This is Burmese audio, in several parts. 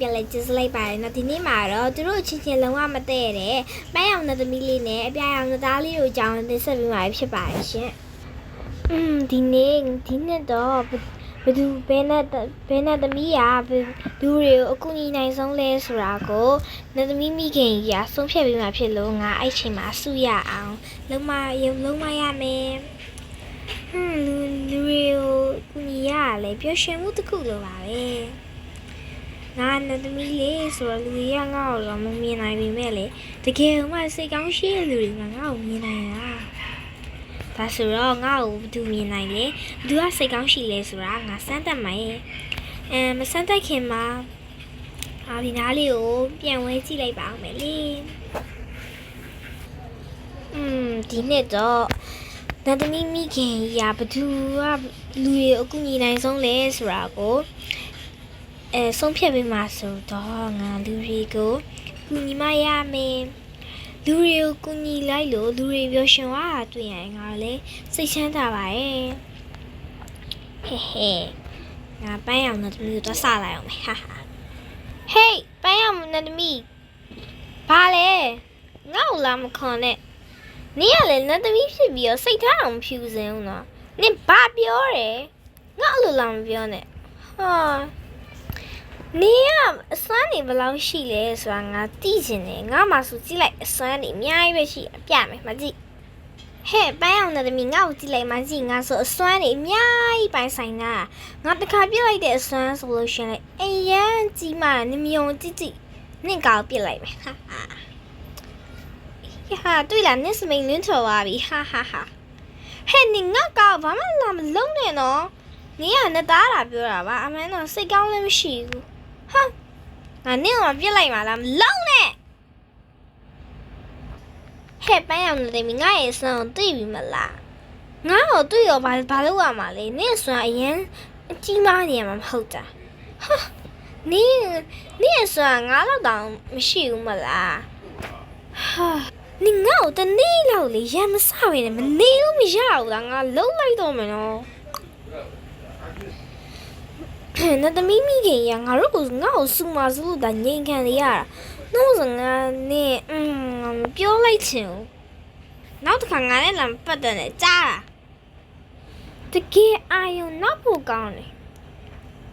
ပြန်လဲကျစလိုက်ပါတယ်နော်ဒီနေ့မှာတော့သူတို့ချင်းချင်းလုံးဝမတည့်တဲ့ပန်းရောင်နဲ့သမီးလေးနဲ့အပြာရောင်နဲ့သားလေးတို့အကြောင်းတင်ဆက်ပေးမှာဖြစ်ပါတယ်ရှင်။อืมဒီနေ့ဒီနေ့တော့ဘဘယ်သူဘယ်နဲ့ဘယ်နဲ့သမီးရာဘယ်သူတွေကိုအကူအညီနိုင်ဆုံးလဲဆိုတာကိုနဲ့သမီးမိခင်ကြီးကဆုံးဖြတ်ပေးမှာဖြစ်လို့ငါအဲ့ချိန်မှာစုရအောင်လုံးမရုံလုံးမရမယ်။ဟွန်းလူလူတွေကိုအကူအညီရရလဲပျော်ရွှင်မှုတစ်ခုလိုပါပဲ။ ငါနဲ့သမီးလေးဆိုတော့လူကြီးကငါ့ကိုတော့မမြင်နိုင်ပေမဲ့လေတကယ်မှစိတ်ကောင်းရှိတဲ့လူတွေကငါ့ကိုမြင်နိုင်တာဒါဆိုတော့ငါ့ကိုဘယ်သူမြင်နိုင်လဲဘယ်သူကစိတ်ကောင်းရှိလဲဆိုတာငါစမ်းသပ်မှာရဲ့အဲမစမ်းသပ်ခင်မှာအာဒီနားလေးကိုပြန်ဝဲကြည့်လိုက်ပါအောင်မယ်လေอืมဒီနေ့တော့နတ်သမီးမိခင်ကြီးကဘယ်သူကလူတွေအကူအညီနိုင်ဆုံးလဲဆိုတာကို အဲဆုံးဖြတ်ပေးမှာဆိုတော့ငါလူတွေကိုကူညီမရမယ်လူတွေကိုကူညီလိုက်လို့လူတွေပြောရှင်သွားတာတွေ့ရင်ငါလည်းစိတ်ချမ်းသာပါရဲ့ဟဲ့ဟဲ့ငါပန်းရောင်နဲ့တမီးတို့စလိုက်အောင်မယ်ဟာဟာဟေးပန်းရောင်နဲ့တမီးဘာလဲငါ့ကိုလာမခွန်နဲ့နင်ကလည်းနဲ့တမီးဖြစ်ပြီးတော့စိတ်ထားအောင်မဖြူစင်ဘူးနော်နင်ဘာပြောတယ်ငါ့လိုလာမပြောနဲ့ဟာ နေရအစွမ်းနေဘယ်လောက်ရှိလဲဆိုတာငါသိချင်တယ်ငါမှဆိုကြည့်လိုက်အစွမ်းနေအများကြီးပဲရှိအပြမယ်မကြည့်ဟဲ့ပန်းအောင်တဲ့သမီးငါ့ကိုကြည့်လိုက်မှကြည့်ငါဆိုအစွမ်းနေအများကြီးပိုင်ဆိုင်တာငါတခါပြစ်လိုက်တဲ့အစွမ်းဆိုလို့ရှရင်လေအရန်ကြီးမှနင်မယုံကြည့်ကြည့်နင့်ကောင်ပြစ်လိုက်မယ်ဟာဟာဟာတွေ့လားနင့်စမိန်လင်းထော်သွားပြီဟာဟာဟာဟဲ့နင်ငါကောင်ဘာမှလာမလုံးနဲ့နော်နင်ကနဲ့သားတာပြောတာပါအမှန်တော့စိတ်ကောင်းလည်းမရှိဘူး ဟာငါနင့်ကိုပြစ်လိုက်ပါလားမလုံးနဲ့ဟဲ့ပန်းရောင်နေတယ်မငါရဲ့စွမ်းကိုသိပြီမလားငါ့ကိုတွေ့ရောဘာဘာလို့ရမှာလဲနင့်စွမ်းအရင်အကြီးမားနေရမှာမဟုတ်တာဟာနင်းနင့်ရဲ့စွမ်းငါတော့တောင်မရှိဘူးမလားဟာနင်ငါ့ကိုတနေ့လောက်လေရမ်းမစပဲနဲ့မနေလို့မရဘူးလားငါလုံးလိုက်တော့မယ်နော် နတ်သမီးမိခင်ရငါတို့ကငါ့ကိုစူမာစလို့ဒါငိန်ခံနေရတာနှုတ်စငါနဲ့အင်းပြောလိုက်ချင်ဘူးနောက်တစ်ခါငါနဲ့လာမပတ်တဲ့နဲ့ကြားတာတကယ်အာယုံနောက်ဖို့ကောင်းတယ်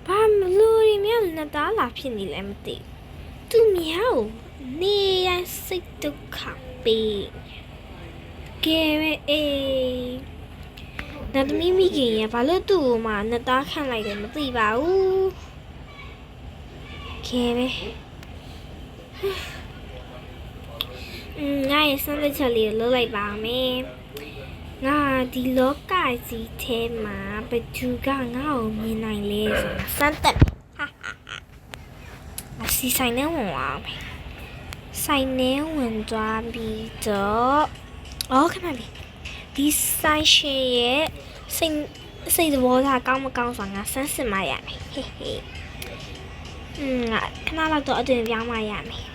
ဘာမလို့ရမြနဲ့တားလာဖြစ်နေလဲမသိဘူးသူမြောက်နေရန်စိတ်ဒုက္ခပေးကဲပဲအေး နတ်သမီးမိခင်ရဘာလို့သူ့ကိုမှနှစ်သားခန့်လိုက်တယ်မသိပါဘူးခဲပဲอืมငါရဲ့စမ်းသပ်ချက်လေးကိုလုပ်လိုက်ပါမယ်ငါဒီလောကကြီးထဲမှာဘယ်သူကငါ့ကိုမြင်နိုင်လဲဆိုတာစမ်းသပ်ဟာဟာဟာအစီဆိုင်နဲ့ဝင်သွားမယ်ဆိုင်နဲ့ဝင်သွားပြီးတော့အော်ခဏလေး ဒီဆိုင်ရှင်ရဲ့စိတ်စိတ်သဘောထားကောင်းမကောင်းဆိုတာငါစမ်းစစ်မှရမယ်ဟေးဟေးอืมငါခဏလောက်တော့အသွင်ပြောင်းမှရမယ်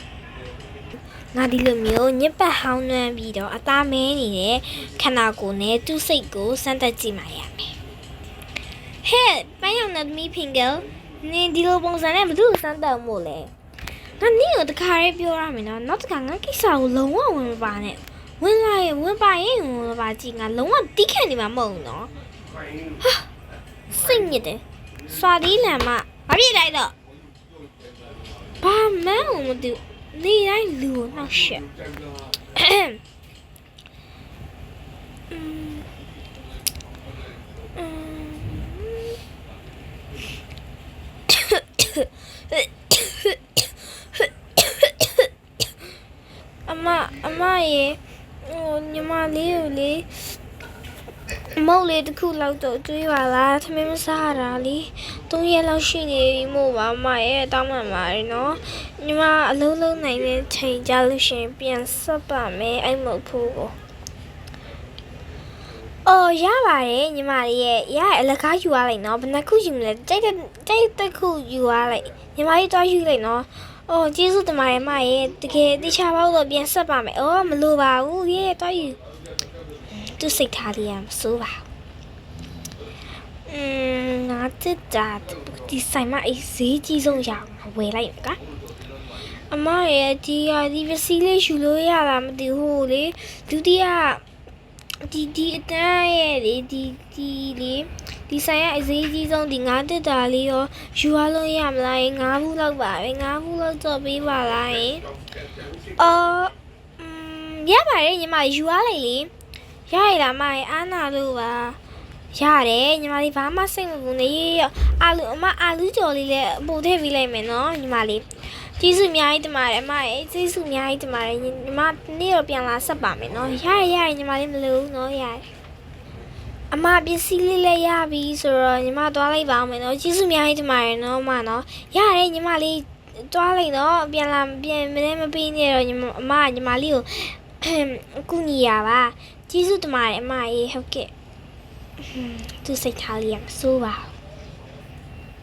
ငါဒီလိုမျိုးညစ်ပတ်ဟောင်းနှမ်းပြီးတော့အသားမဲနေတဲ့ခန္ဓာကိုယ်နဲ့သူ့စိတ်ကိုစမ်းသပ်ကြည့်မှရမယ်ဟဲ့ပန်းရောင်နဲ့သမီးဖင်ကယ်နင်ဒီလိုပုံစံနဲ့ဘယ်သူ့ကိုစမ်းသပ်မို့လဲငါနင့်ကိုတခါရေးပြောရမယ်နော်နောက်တစ်ခါငါကိစ္စကိုလုံးဝဝင်မပါနဲ့ ဝင်လာရင်ဝင်ပါရင်ဝင်ပါကြည့်ငါလုံးဝတီးခတ်နေမှာမဟုတ်ဘူးနော်ဟာစိတ်ညစ်တယ်စွာဒီလန်မဘာဖြစ်လိုက်တော့ဘာမှန်းမသိဘူးနေတိုင်းလူကိုနှောက်ရှက် မုတ်လေးတစ်ခုလောက်တော့တွေးပါလားသမင်းမစားတာလေ၃ရက်လောက်ရှိနေပြီမို့ပါအမရဲ့တောင်းပန်ပါတယ်နော်ညီမအလုံးလုံးနိုင်တဲ့ချိန်ကြလို့ရှရင်ပြန်ဆက်ပါမယ်အဲ့မုတ်ဖို့ကိုအော်ရပါတယ်ညီမလေးရဲ့ရရဲ့အလကားယူရလိုက်နော်ဘယ်နှခုယူမလဲကြိုက်တဲ့ကြိုက်တဲ့ခုယူရလိုက်ညီမလေးတော့ယူလိုက်နော်။အော်ကျေးဇူးတင်ပါတယ်မရဲ့တကယ်တိချာပေါက်တော့ပြန်ဆက်ပါမယ်။အော်မလိုပါဘူး။ရေးတော့ယူ။ သူ့စိတ်ထားလေးကမဆိုးပါဘူး။အင်းငါတက်တာဒီဆိုင်မှာအဈေးကြီးဆုံးရအောင်ဝယ်လိုက်မယ်ကအမရဲ့ဒီဟာဒီပစ္စည်းလေးယူလို့ရတာမသိဘူးလေဒုတိယဒီဒီအတန်းရဲ့လေဒီဒီလေဒီဆိုင်ရအစည်းကြီးဆုံးဒီငါးတက်တာလေးရောယူရလို့ရမလားငါးဘူးလောက်ပါပဲငါးဘူးလောက်တော့ပေးပါလားအော်ရပါတယ်ညီမယူရလိုက်လေ ရရလားမရဲ့အားနာလို့ပါရတယ်ညီမလေးဘာမှစိတ်မပူနဲ့ရေရအာလူအမအာလူကြော်လေးလည်းပို့ထည့်ပေးလိုက်မယ်နော်ညီမလေးကျေးဇူးအများကြီးတင်ပါတယ်အမရဲ့ကျေးဇူးအများကြီးတင်ပါတယ်ညီမနေ့တော့ပြန်လာဆက်ပါမယ်နော်ရရရရညီမလေးမလို့ဘူးနော်ရရအမပစ္စည်းလေးလည်းရပြီဆိုတော့ညီမသွားလိုက်ပါအောင်မယ်နော်ကျေးဇူးအများကြီးတင်ပါတယ်နော်အမနော်ရတယ်ညီမလေးသွားလိုက်တော့ပြန်လာပြန်မလဲမပေးနဲ့တော့ညီမအမကညီမလေးကိုအခုညီရပါ ကျေးဇူးတင်ပါတယ်အမရေဟုတ်ကဲ့သူစိတ်ထားလေးကမစိုးပါဘူး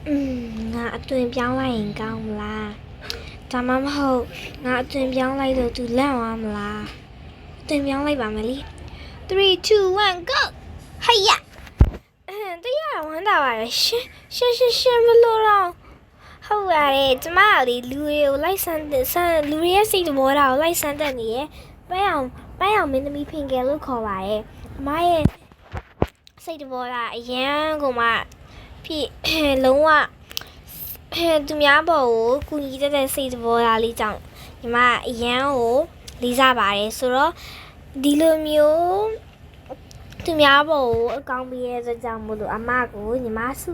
။อืมငါအသွင်ပြောင်းလိုက်ရင်ကောင်းမလား။ဒါမှမဟုတ်ငါအသွင်ပြောင်းလိုက်လို့သူလန့်သွားမလား။အသွင်ပြောင်းလိုက်ပါမယ်လေ။3 2 1 go ဟိုက်ရ။အဲတရားဝမ်းတာပါလေရှင်းရှင်းရှင်းရှင်းမလို့တော့ဟုတ်ပါတယ်ကျမကလေလူတွေကိုလိုက်ဆန်းတဲ့ဆန်းလူတွေရဲ့စိတ်သဘောထားကိုလိုက်ဆန်းတဲ့နေရဲ့ပန်းအောင် ပန်းအောင်မင်းသမီးဖင်ကယ်လို့ခေါ်ပါရဲ့အမရဲ့စိတ်တဘောလားအရန်ကိုမှဖြစ်လုံးဝသူများဘောကိုကူညီတတ်တဲ့စိတ်တဘောလားလေးကြောင့်ညီမအရန်ကိုလေးစားပါတယ်ဆိုတော့ဒီလိုမျိုးသူများဘောကိုအကောင်းပေးရတဲ့ကြောင့်မို့လို့အမကိုညီမဆု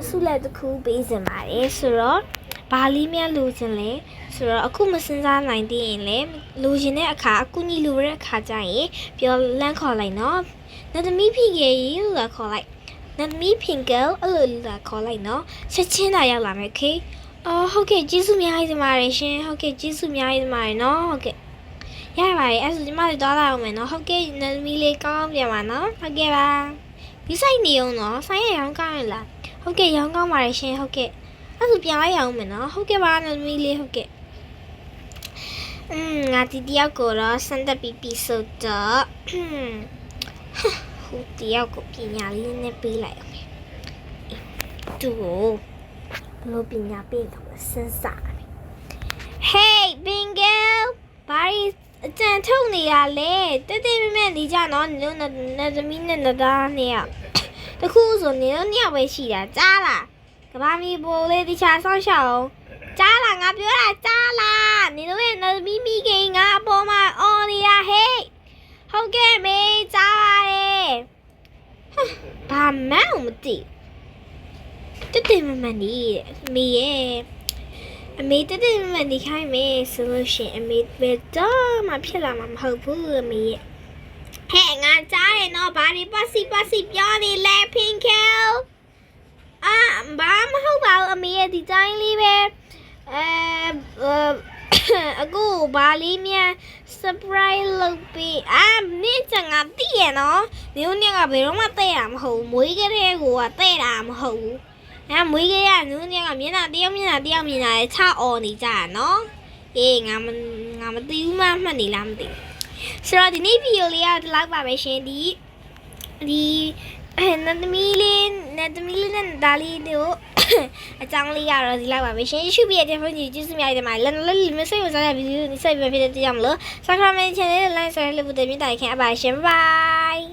အဆုလက်တစ်ခုပေးစင်ပါတယ်ဆိုတော့ ဘာလေးများလိုချင်လဲဆိုတော့အခုမစင်စားနိုင်သေးရင်လည်းလိုချင်တဲ့အခါအကူညီလိုတဲ့အခါကျရင်ပြောလန့်ခေါ်လိုက်နော်နတ်သမီးဖင်ကယ်ကြီးလို့လာခေါ်လိုက်နတ်သမီးဖင်ကယ်အဲ့လိုလာခေါ်လိုက်နော်ချက်ချင်းလာရောက်လာမယ် okay အော်ဟုတ်ကဲ့ကျေးဇူးများကြီးတင်ပါတယ်ရှင်ဟုတ်ကဲ့ကျေးဇူးများကြီးတင်ပါတယ်နော်ဟုတ်ကဲ့ရပါတယ်အဲ့ဆိုဒီမလေးသွားလာအောင်မယ်နော်ဟုတ်ကဲ့နတ်သမီးလေးကောင်းပြန်ပါနော်ဟုတ်ကဲ့ပါဒီဆိုင်နေအောင်နော်ဆိုင်ရရောင်းကောင်းရလားဟုတ်ကဲ့ရောင်းကောင်းပါတယ်ရှင်ဟုတ်ကဲ့ အဲ့ဆိုပြန်လိုက်ရအောင်မယ်နော်ဟုတ်ကဲ့ပါနတ်သမီးလေးဟုတ်ကဲ့อืมငါဒီတယောက်ကိုတော့စမ်းတက်ပြီးပြီဆိုတော့ဟိုတယောက်ကိုပညာလေးနဲ့ပေးလိုက်အောင်မယ်သူ့ကိုဘလို့ပညာပေးတော့မစမ်းစားမယ် Hey Bingo ဘာရီအကြံထုတ်နေရလဲတက်တက်မမဲ့နေကြနော်နေလို့နေသမီးနဲ့နသားနဲ့ရတခုဆိုနေလို့နှစ်ယောက်ပဲရှိတာကြားလား ကဘာမီပိုလေးတခြားဆောင်းရှောင်းကြားလားငါပြောတာကြားလားနေလို့ရဲ့နသမီးမိခင်ငါအပေါ်မှာအော်နေတာဟေးဟုတ်ကဲ့မေးကြားပါတယ်ဟမ်ဘာမှန်းမသိတက်တယ်မမနီးတဲ့အမေရဲ့အမေတက်တယ်မမနီးခိုင်းမယ်ဆိုလို့ရှရင်အမေဘယ်တော့မှဖြစ်လာမှာမဟုတ်ဘူးအမေရဲ့ဟဲ့ငါကြားတယ်နော်ဘာဒီပတ်စီပတ်စီပြောနေလဲ pink cow အာဘာမဟုတ်ပါဘူးအမေရဲ့ဒီတိုင်းလေးပဲအဲအဲအခုဘာလေးမြန် surprise လုပ်ပြီးအာနင်းချင်ငါသိရနော်နင်းညကဘယ်တော့မှတဲ့တာမဟုတ်ဘူးမွေးကလေးကိုကတဲ့တာမဟုတ်ဘူးအဲမွေးကလေးကနင်းညကမျက်နှာတယောက်မျက်နှာတယောက်မြင်လာတယ်ချအော်နေကြတာနော်အေးငါမငါမသိဘူးမှမှတ်နေလားမသိဘူးဆိုတော့ဒီနေ့ဗီဒီယိုလေးကဒီလောက်ပါပဲရှင်ဒီဒီအဲ နတ်သမီးလေးနတ်သမီးလေးနဲ့ဒါလေးတို့အကြောင်းလေးကတော့ဒီလောက်ပါပဲရှင်ရှုပြတဲ့ဖုန်းကြီးကျေးဇူးများတင်ပါတယ်လည်းလည်းမစိတ်ဝင်စားတဲ့ဗီဒီယိုนี้ဆက်ပြဖြစ်တဲ့တရားမလို့ Subscribe channel နဲ့ like ဆရာလေးလို့တဲ့မြတ်တိုင်ခင်အပါရှင် bye